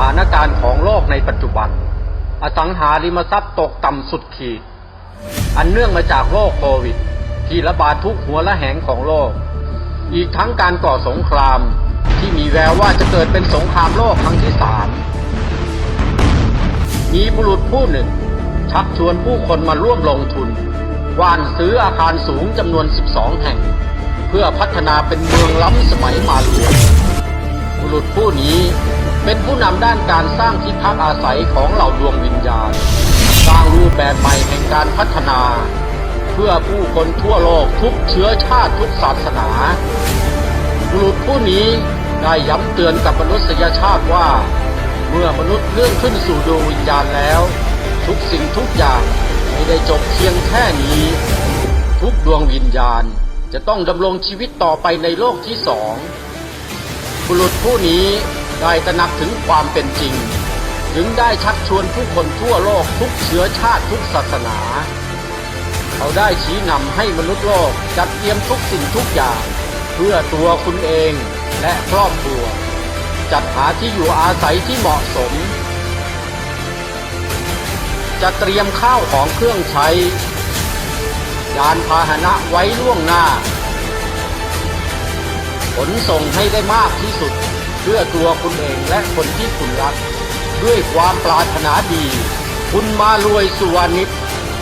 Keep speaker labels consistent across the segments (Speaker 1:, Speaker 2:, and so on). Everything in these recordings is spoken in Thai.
Speaker 1: ถานการณ์ของโลกในปัจจุบัน อสังหาริมทรัพย์ตกต่ำสุดขีด อันเนื่องมาจากโรคโควิด ที่ระบาดทุกหัวละแหงของโลก อีกทั้งการก่อสงครามที่มีแววว่าจะเกิดเป็นสงครามโลกครั้งที่สามมีบุรุษผู้หนึ่ง ชักชวนผู้คนมาร่วมลงทุนวานซื้ออาคารสูงจำนวน 12 แห่ง เพื่อพัฒนาเป็นเมืองล้ำสมัยมาเรียบุรุษผู้นี้ เป็นผู้นำด้านการสร้างที่พักอาศัยของเหล่าดวงวิญญาณ สร้างรูปแบบใหม่แห่งการพัฒนา เพื่อผู้คนทั่วโลกทุกเชื้อชาติทุกศาสนา บุรุษผู้นี้ได้ย้ำเตือนกับมนุษยชาติว่า เมื่อมนุษย์เลื่อนขึ้นสู่ดวงวิญญาณแล้ว ทุกสิ่งทุกอย่างไม่ได้จบเพียงแค่นี้ ทุกดวงวิญญาณจะต้องดำรงชีวิตต่อไปในโลกที่สองบุรุษผู้นี้ ได้ตระหนักถึงความเป็นจริง ถึงได้ชักชวนผู้คนทั่วโลกทุกเชื้อชาติทุกศาสนา เขาได้ชี้นำให้มนุษย์โลกจัดเตรียมทุกสิ่งทุกอย่าง เพื่อตัวคุณเองและครอบครัว จัดหาที่อยู่อาศัยที่เหมาะสม จะเตรียมข้าวของเครื่องใช้ ยานพาหนะไว้ล่วงหน้า ขนส่งให้ได้มากที่สุด เพื่อตัวคุณเองและคนที่คุณรัก ด้วยความปรารถนาดี คุณมารวยสุวรรณิช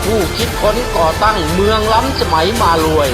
Speaker 1: ผู้คิดค้นก่อตั้งเมืองล้ำสมัยมารวย